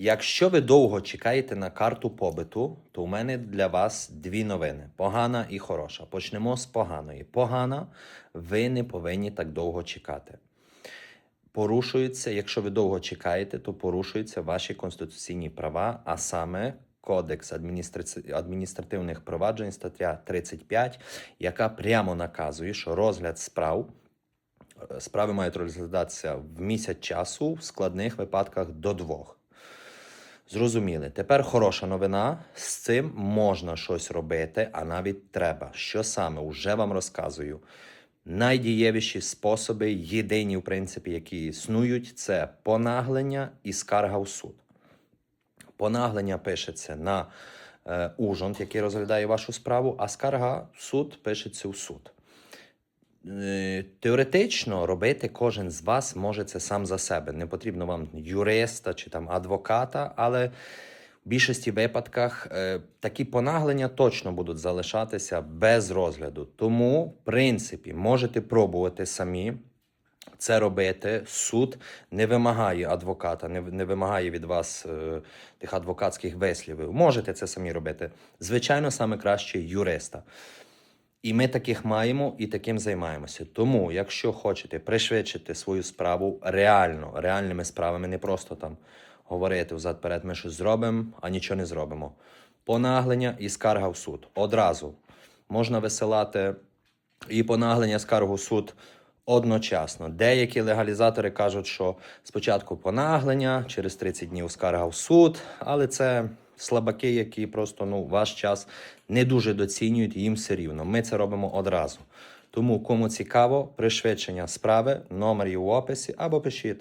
Якщо ви довго чекаєте на карту побиту, то у мене для вас дві новини: погана і хороша. Почнемо з поганої. Погана, ви не повинні так довго чекати. Порушуються, якщо ви довго чекаєте, то порушуються ваші конституційні права, а саме Кодекс адміністративних проваджень, стаття 35, яка прямо наказує, що розгляд справ справи мають розглядатися в місяць часу, в складних випадках до двох. Зрозуміли. Тепер хороша новина. З цим можна щось робити, а навіть треба. Що саме? Уже вам розказую. Найдієвіші способи, єдині, в принципі, які існують, це понаглення і скарга в суд. Понаглення пишеться на е, ужонт, який розглядає вашу справу, а скарга в суд пишеться в суд. Е, Теоретично робити кожен з вас може це сам за себе. Не потрібно вам юриста чи там адвоката, але в більшості випадках е, такі понаглення точно будуть залишатися без розгляду. Тому, в принципі, можете пробувати самі. Це робити суд не вимагає адвоката, не, вимагає від вас е, тих адвокатських вислівів. Можете це самі робити. Звичайно, саме краще юриста. І ми таких маємо і таким займаємося. Тому, якщо хочете пришвидшити свою справу реально, реальними справами, не просто там говорити взад-перед, ми щось зробимо, а нічого не зробимо. Понаглення і скарга в суд. Одразу можна висилати і понаглення, скаргу в суд одночасно. Деякі легалізатори кажуть, що спочатку понаглення, через 30 днів скарга в суд, але це слабаки, які просто ну, ваш час не дуже доцінюють, їм все рівно. Ми це робимо одразу. Тому, кому цікаво, пришвидшення справи, номер є в описі або пишіть.